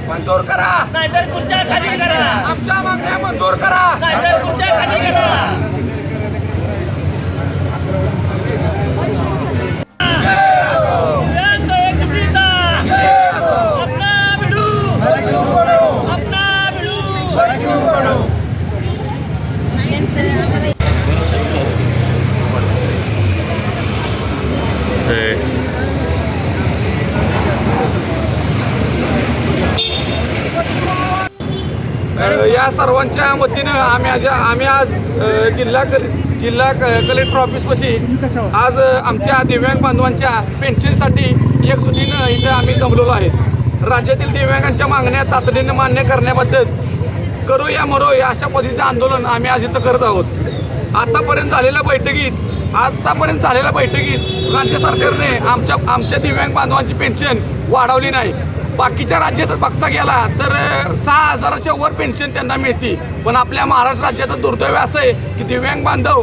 मंजूर करा. नाहीतर खुर्च्या खाली करा. आमच्या मागण्या मंजूर करा. नाहीतर खुर्च्या खाली करा. या सर्वांच्या वतीनं आम्ही आज आम्ही आज जिल्हा कल जिल्हा क- कलेक्टर ऑफिसपाशी आज आमच्या दिव्यांग बांधवांच्या पेन्शनसाठी एकजुटीनं इथं आम्ही जमलेलो आहे राज्यातील दिव्यांगांच्या मागण्या तातडीनं मान्य करण्याबद्दल करू या मरो या अशा पद्धतीचं आंदोलन आम्ही आज इथं करत आहोत. आतापर्यंत झालेल्या बैठकीत आतापर्यंत झालेल्या बैठकीत राज्य सरकारने आमच्या आमच्या दिव्यांग बांधवांची पेन्शन वाढवली नाही. बाकीच्या राज्यातच बघता गेला तर सहा हजाराच्या वर पेन्शन त्यांना मिळते. पण आपल्या महाराष्ट्र राज्याचं दुर्दैव असं आहे की दिव्यांग बांधव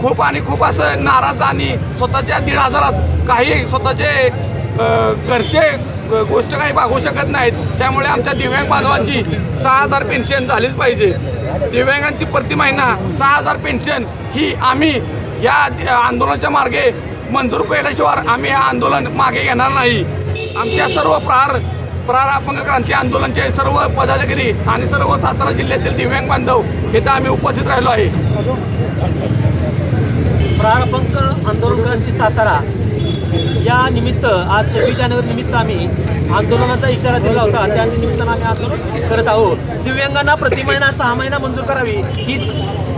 खूप आणि खूप असं नाराज आणि स्वतःच्या दीड हजारात काही स्वतःचे घरचे गोष्ट काही भागू शकत नाहीत. त्यामुळे आमच्या दिव्यांग बांधवांची सहा हजार पेन्शन झालीच पाहिजे. दिव्यांगांची प्रति महिना सहा हजार पेन्शन ही आम्ही या आंदोलनाच्या मार्गे मंजूर केल्याशिवाय आम्ही हे आंदोलन मागे घेणार नाही. आमच्या सर्व प्रहार प्रहार अपंग क्रांती आंदोलनचे सर्व पदाधिकारी आणि सर्व सातारा जिल्ह्यातील दिव्यांग बांधव इथं आम्ही उपस्थित राहिलो आहे. प्रारंभ आंदोलन क्रांती सातारा या निमित्त आज सव्वीस जानेवारी निमित्त आम्ही आंदोलनाचा इशारा दिला होता. त्या निमित्तानं आम्ही आंदोलन करत आहोत. दिव्यांगांना प्रति महिना सहा महिना मंजूर करावी ही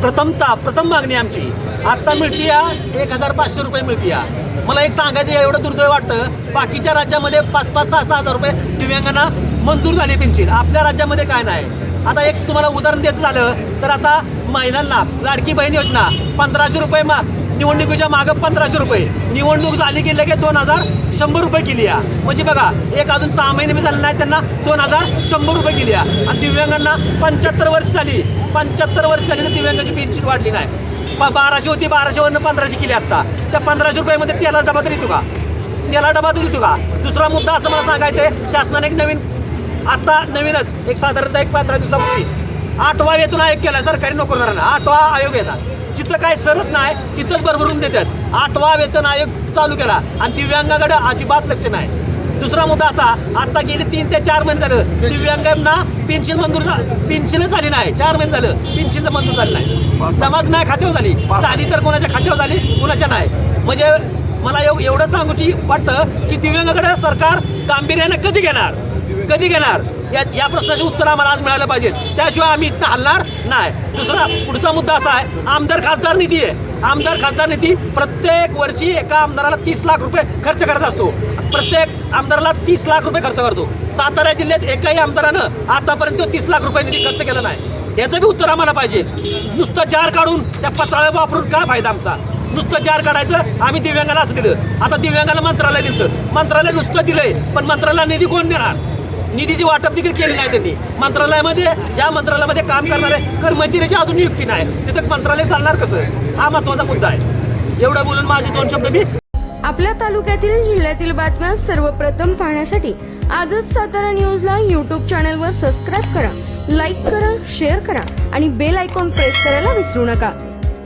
प्रथमता प्रथम मागणी आमची. आत्ता मिळती या एक हजार पाचशे रुपये मिळती या मला एक सांगायचं एवढं दुर्दैव वाटतं. बाकीच्या राज्यामध्ये पाच पाच सहा सहा हजार रुपये दिव्यांगांना मंजूर झाली पेन्शन आपल्या राज्यामध्ये काय नाही. आता एक तुम्हाला उदाहरण द्यायचं झालं तर आता महिलांना लाडकी बहीण योजना पंधराशे रुपये मा निवडणुकीच्या मागं पंधराशे रुपये. निवडणूक झाली की लगेच दोन हजार शंभर रुपये केली या. म्हणजे बघा एक अजून सहा महिने मी झाले नाही त्यांना दोन हजार शंभर रुपये केली या. आणि दिव्यांगांना पंच्याहत्तर वर्ष झाली. पंच्याहत्तर वर्ष झाली तर दिव्यांगाची पेन्शन वाढली नाही. ब- बाराशे होती बाराशेवरनं पंधराशे केली आत्ता त्या पंधराशे रुपयामध्ये त्याला डबा तरी तुका त्याला डबा तरी तुका दुसरा मुद्दा असं मला सांगायचं आहे शासनाने एक नवीन आता नवीनच एक साधारणतः एक पंधरा दिवसापूर्वी आठवा वेतन आयोग केला सरकारी नोकरदारांना. आठवा आयोग येतात जिथं काय सरत नाही तिथंच भरभरून देतात. आठवा वेतन आयोग चालू केला आणि दिव्यांगाकडे अजिबात लक्ष नाही. दुसरा मुद्दा असा आता गेले तीन ते चार महिने झालं. दिव्यांगांना पेन्शन मंजूर पेन्शनच झाली नाही. चार महिने झालं पेन्शन मंजूर झाली नाही. समाज नाही खात्यावर झाली. झाली तर कोणाच्या खात्यावर झाली कोणाच्या नाही. म्हणजे मला एव एवढं सांगूची वाटतं की दिव्यांगाकडे सरकार गांभीर्यानं कधी घेणार? कधी घेणार? या या प्रश्नाचे उत्तर आम्हाला आज मिळालं पाहिजे. त्याशिवाय आम्ही इथं हलणार नाही. दुसरा पुढचा मुद्दा असा आहे आमदार खासदार निधी आहे. आमदार खासदार निधी प्रत्येक वर्षी एका आमदाराला तीस लाख रुपये खर्च करत असतो. प्रत्येक आमदाराला तीस लाख रुपये खर्च करतो. सातारा जिल्ह्यात एकाही आमदारानं आतापर्यंत तीस लाख रुपये निधी खर्च केला नाही. याचं बी उत्तर आम्हाला पाहिजे. नुसतं जार काढून त्या पत्राळ्या वापरून काय फायदा आमचा? नुसतं जार काढायचं आम्ही दिव्यांगाला असं दिलं. आता दिव्यांगाला मंत्रालय दिलं मंत्रालय नुसतं दिलंय पण मंत्रालयाला निधी कोण देणार? निधीची वाटप देखील केली नाही त्यांनी. मंत्रालयामध्ये ज्या मंत्रालयामध्ये काम करणारे कर्मचाऱ्याची अजून नियुक्ती नाही. तिथं मंत्रालय चालणार कसं? हा महत्त्वाचा मुद्दा आहे. एवढं बोलून माझे दोन शब्द मी आपल्या तालुक्यातील जिल्ह्यातील बातम्या सर्वप्रथम पाहण्यासाठी आजच सातारा न्यूजला यूट्यूब चॅनलवर सबस्क्राईब करा लाईक करा शेअर करा आणि बेल आयकॉन प्रेस करायला विसरू नका.